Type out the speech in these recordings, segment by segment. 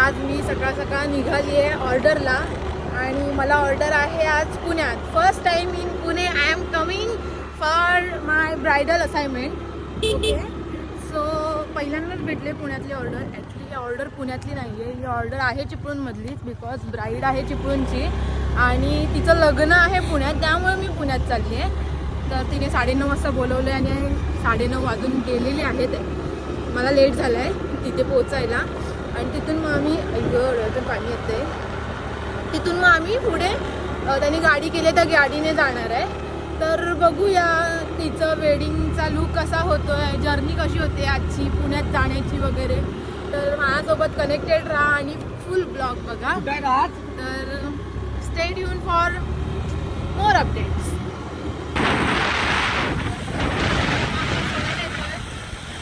आज मी सकाळ सकाळ निघाली आहे ऑर्डरला आणि मला ऑर्डर आहे आज पुण्यात. First time in Pune I am coming for my bridal assignment okay so पहिल्यांदाच भेटले पुण्यातली ऑर्डर ॲक्च्युली ही ऑर्डर पुण्यातली नाही आहे ही ऑर्डर आहे चिपळूणमधलीच बिकॉज ब्राईड आहे चिपळूणची. आणि तिचं लग्न आहे पुण्यात त्यामुळे मी पुण्यात चालली आहे. तर तिने साडेनऊ वाजता बोलवलं आणि साडेनऊ वाजून गेलेली आहेत मला लेट झालं आहे तिथे पोचायला आणि तिथून मग आम्ही डोळ्यातून पाणी येतं तिथून मग आम्ही पुढे त्यांनी गाडी केली त्या गाडीने जाणार आहे. तर बघूया तिचं वेडिंगचा लूक कसा होतो आहे जर्नी कशी होते आजची पुण्यात जाण्याची वगैरे. तर माझ्यासोबत कनेक्टेड राहा आणि फुल ब्लॉग बघा. तर स्टेट युन फॉर मोर अपडेट्स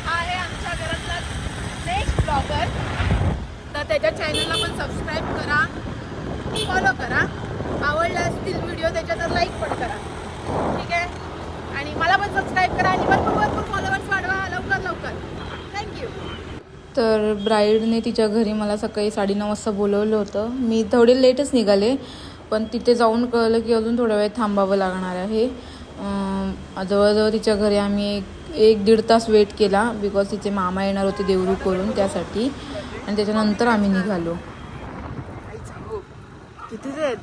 आहे आमच्या घरातला नेक्स्ट ब्लॉगर तर त्याच्या चॅनलला पण सबस्क्राईब करा. फॉलो करा. आवडला असतील व्हिडिओ त्याच्या तर लाईक पण करा. ठीक आहे? आणि मला पण सबस्क्राईब करा आणि भरपूर भरपूर फॉलोअर्स वाढवा. लवकर लवकर. थँक्यू तर ब्राईडने तिच्या घरी मला सकाळी साडेनऊ वाजता बोलवलं होतं. मी थोडे लेटच निघाले पण तिथे जाऊन कळलं की अजून थोडा वेळ थांबावं लागणार आहे. जवळजवळ तिच्या घरी आम्ही एक एक दीड तास वेट केला बिकॉज तिचे मामा येणार होते देवरू करून त्यासाठी. आणि त्याच्यानंतर आम्ही निघालो. किती आहेत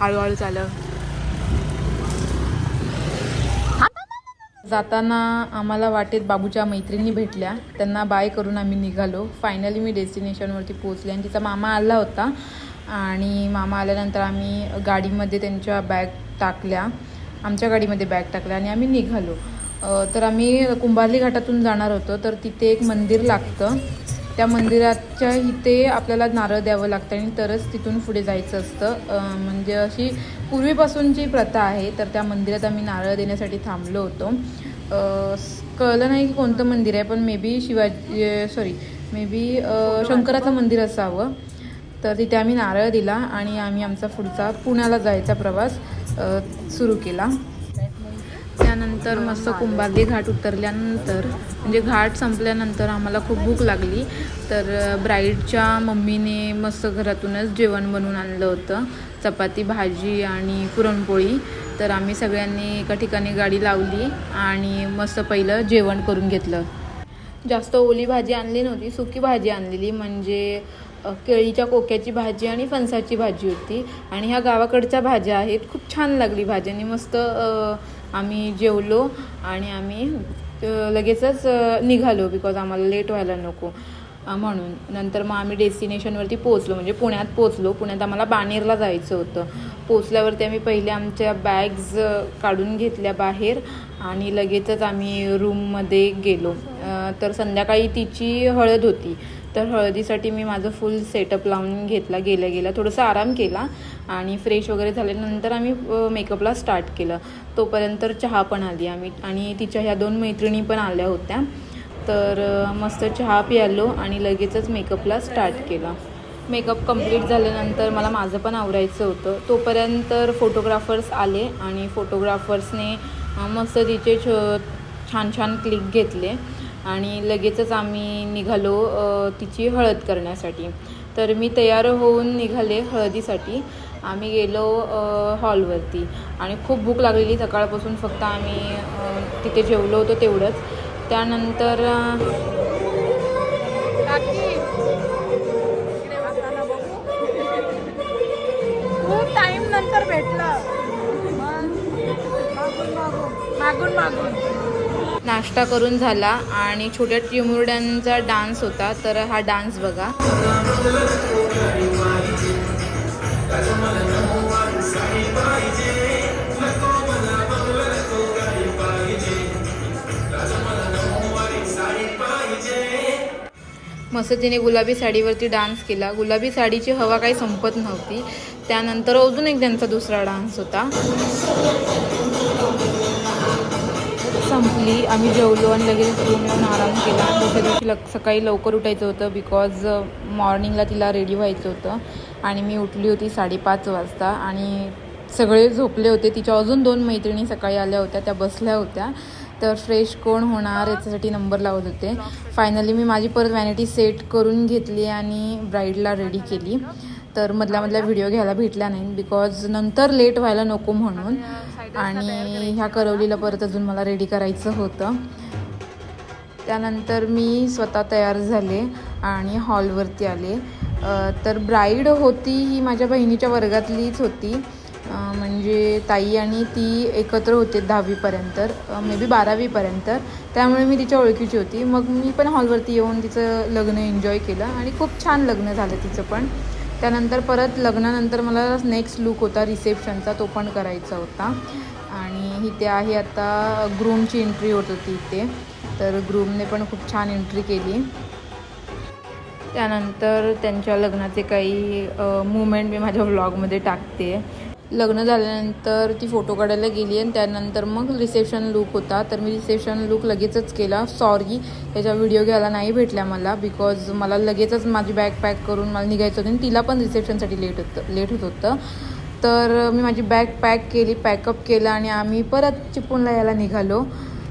हळूहळू चालव. जाताना आम्हाला वाटेत बाबूच्या मैत्रिणी भेटल्या. त्यांना बाय करून आम्ही निघालो. फायनली मी डेस्टिनेशनवरती पोहोचले आणि तिचा मामा आला होता. आणि मामा आल्यानंतर आम्ही गाडीमध्ये त्यांच्या बॅग टाकल्या. आमच्या गाडीमध्ये बॅग टाकल्या आणि आम्ही निघालो. तर आम्ही कुंभारली घाटातून जाणार होतो तर तिथे एक मंदिर लागतं. त्या मंदिराच्या इथे आपल्याला नारळ द्यावं लागतं आणि तरच तिथून पुढे जायचं असतं. म्हणजे अशी पूर्वीपासूनची प्रथा आहे तर त्या मंदिरात आम्ही नारळ देण्यासाठी थांबलो होतो. कळलं नाही की कोणतं मंदिर आहे पण may be Shivaji sorry may be शंकराचं मंदिर असावं. तर तिथे आम्ही नारळ दिला आणि आम्ही आमचा पुढचा पुण्याला जायचा प्रवास सुरू केला. त्यानंतर मस्त कुंभारली घाट उतरल्यानंतर म्हणजे घाट संपल्यानंतर आम्हाला खूप भूक लागली. तर ब्राईडच्या मम्मीने मस्त घरातूनच जेवण बनवून आणलं होतं. चपाती भाजी आणि पुरणपोळी. तर आम्ही सगळ्यांनी एका ठिकाणी गाडी लावली आणि मस्त पहिलं जेवण करून घेतलं. जास्त ओली भाजी आणली नव्हती सुकी भाजी आणलेली. म्हणजे केळीच्या कोक्याची भाजी आणि फणसाची भाजी होती. आणि ह्या गावाकडच्या भाज्या आहेत. खूप छान लागली भाज्यांनी. मस्त आम्ही जेवलो आणि आम्ही लगेचच निघालो बिकॉज आम्हाला लेट व्हायला नको. म्हणून. नंतर मग आम्ही डेस्टिनेशनवरती पोचलो म्हणजे पुण्यात पोचलो पुण्यात आम्हाला बाणेरला जायचं होतं. पोचल्यावरती आम्ही पहिले आमच्या बॅग्स काढून घेतल्या बाहेर आणि लगेचच आम्ही रूममध्ये गेलो. तर संध्याकाळी तिची हळद होती. तर हळदीसाठी मी माझं फुल सेटअप लावून घेतला गेल्या गेल्या. थोडंसं आराम केला आणि फ्रेश वगैरे झाल्यानंतर आम्ही मेकअपला स्टार्ट केलं. तोपर्यंत चहा पण आली आम्ही आणि तिच्या ह्या दोन मैत्रिणी पण आल्या होत्या. तर मस्त चहा प्यालो आणि लगेचच मेकअपला स्टार्ट केला. मेकअप कंप्लीट झाल्यानंतर मला माझं पण आवरायचं होतं. तोपर्यंत फोटोग्राफर्स आले आणि फोटोग्राफर्सने मस्त तिचे छ छान छान क्लिक घेतले. आणि लगेचच आम्ही निघालो तिची हळद करण्यासाठी. तर मी तयार होऊन निघाले हळदीसाठी. आम्ही गेलो हॉलवरती. आणि खूप भूक लागलेली सकाळपासून फक्त आम्ही तिथे जेवलो होतो तेवढंच. त्यानंतर खूप नंतर भेटलं. मागून मागून. नाश्ता करून झाला आणि छोट्या चिमुरड्यांचा डान्स होता तर हा डान्स बघा. मस्त तिने गुलाबी साडीवरती डान्स केला. गुलाबी साडीची हवा काही संपत नव्हती. त्यानंतर अजून एक त्यांचा दुसरा डान्स होता. संपली. आम्ही जेवलो आणि लगेच रूम येऊन आराम केला. दुसऱ्या दिवशी लग सकाळी लवकर उठायचं होतं बिकॉज मॉर्निंगला तिला रेडी व्हायचं होतं. आणि मी उठली होती साडेपाच वाजता आणि सगळे झोपले होते. तिच्या अजून दोन मैत्रिणी सकाळी आल्या होत्या. त्या बसल्या होत्या. तर फ्रेश कोण होणार याच्यासाठी नंबर लावत होते. फायनली मी माझी परत वॅनिटी सेट करून घेतली आणि ब्राईडला रेडी केली. तर मधल्या मधल्या व्हिडिओ घ्यायला भेटल्या नाही बिकॉज नंतर लेट व्हायला नको म्हणून. आणि ह्या करवलीला परत अजून मला रेडी करायचं होतं. त्यानंतर मी स्वतः तयार झाले आणि हॉलवरती आले. तर ब्राईड होती ही माझ्या बहिणीच्या वर्गातलीच होती. म्हणजे ताई आणि ती एकत्र होते दहावीपर्यंत. मे बी बारावीपर्यंत. त्यामुळे मी तिच्या ओळखीची होती. मग मी पण हॉलवरती येऊन तिचं लग्न एन्जॉय केलं आणि खूप छान लग्न झालं तिचं पण. त्यानंतर परत लग्नानंतर मला नेक्स्ट लुक होता रिसेप्शनचा तो पण करायचा होता. आणि इथे आहे आता ग्रूमची एंट्री होत होती इथे तर ग्रूमने पण खूप छान एंट्री केली. त्यानंतर त्यांच्या लग्नाचे काही मुमेंट मी माझ्या व्लॉगमध्ये टाकते. लग्न झाल्यानंतर ती फोटो काढायला गेली आणि त्यानंतर मग रिसेप्शन लुक होता. तर मी रिसेप्शन लुक लगेचच केला. सॉरी त्याच्या व्हिडिओ घ्यायला नाही भेटल्या मला बिकॉज मला लगेचच माझी बॅग पॅक करून मला निघायचं होतं आणि तिला पण रिसेप्शनसाठी लेट होतं लेट होत होतं. तर मी माझी बॅग पॅक केली पॅकअप केलं आणि आम्ही परत चिपळूणला यायला निघालो.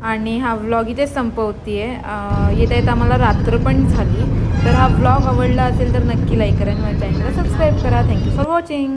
आणि हा व्लॉग इथेच संपवते आहे येता येता आम्हाला रात्र पण झाली. तर हा व्लॉग आवडला असेल तर नक्की लाईक करा आणि माझ्या चॅनलला सबस्क्राईब करा. Thank you for watching